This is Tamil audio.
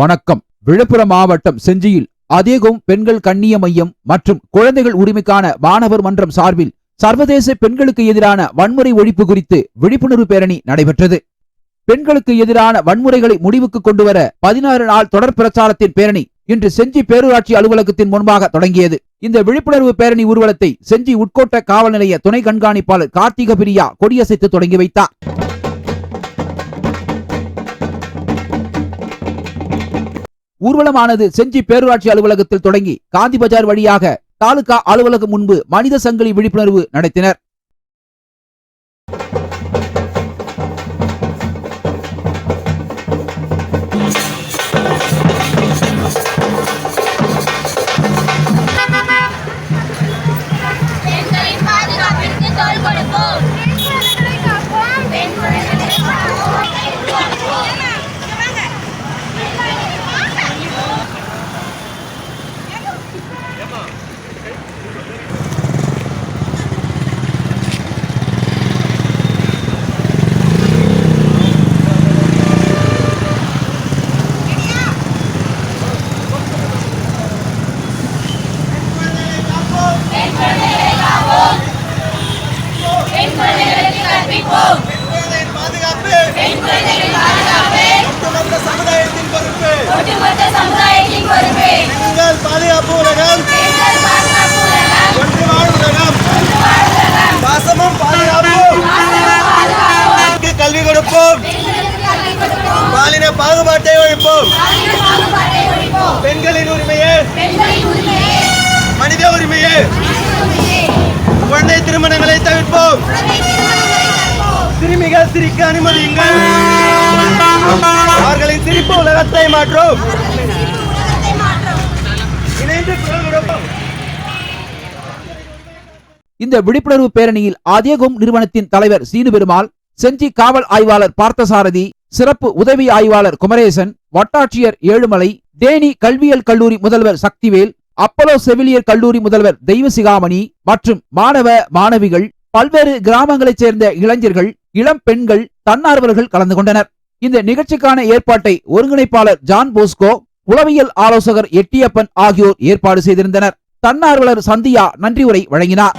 வணக்கம். விழுப்புரம் மாவட்டம் செஞ்சியில் அதேகம் பெண்கள் கண்ணிய மையம் மற்றும் குழந்தைகள் உரிமைக்கான மாணவர் மன்றம் சார்பில் சர்வதேச பெண்களுக்கு எதிரான வன்முறை ஒழிப்பு குறித்து விழிப்புணர்வு பேரணி நடைபெற்றது. பெண்களுக்கு எதிரான வன்முறைகளை முடிவுக்கு கொண்டுவர பதினாறு நாள் தொடர் பிரச்சாரத்தின் பேரணி இன்று செஞ்சி பேரூராட்சி அலுவலகத்தின் முன்பாக தொடங்கியது. இந்த விழிப்புணர்வு பேரணி ஊர்வலத்தை செஞ்சி உட்கோட்ட காவல் நிலைய துணை கண்காணிப்பாளர் கார்த்திக பிரியா கொடியசைத்து தொடங்கி வைத்தார். ஊர்வலமானது செஞ்சி பேரூராட்சி அலுவலகத்தில் தொடங்கி காந்தி பஜார் வழியாக தாலுகா அலுவலகம் முன்பு மனித சங்கிலி விழிப்புணர்வு நடத்தினர். பாலின பாகுபாட்டை ஒழிப்போம். பெண்களின் உரிமையே. பெண்களின் உரிமையே. மனித உரிமையே. மனித உரிமையே. குழந்தை திருமணங்களை தவிர்ப்போம். சிறுமிகள் சிரிக்க அனுமதியுங்கள். அவர்களின் சிரிப்பு உலகத்தை மாற்றும். உலகத்தை மாற்றும். இணைந்து குரல் கொடுப்போம். இந்த விழிப்புணர்வு பேரணியில் ஆதியகும் நிறுவனத்தின் தலைவர் சீனு பெருமாள் செஞ்சி காவல் ஆய்வாளர் பார்த்தசாரதி சிறப்பு உதவி ஆய்வாளர் குமரேசன் வட்டாட்சியர் ஏழுமலை தேனி கல்வியியல் கல்லூரி முதல்வர் சக்திவேல் அப்பலோ செவிலியர் கல்லூரி முதல்வர் தெய்வசிகாமணி மற்றும் மாணவ மாணவிகள் பல்வேறு கிராமங்களைச் சேர்ந்த இளைஞர்கள் இளம் பெண்கள் தன்னார்வலர்கள் கலந்து கொண்டனர். இந்த நிகழ்ச்சிக்கான ஏற்பாட்டை ஒருங்கிணைப்பாளர் ஜான் போஸ்கோ உளவியல் ஆலோசகர் எட்டியப்பன் ஆகியோர் ஏற்பாடு செய்திருந்தனர். தன்னார்வலர் சந்தியா நன்றி உரை வழங்கினார்.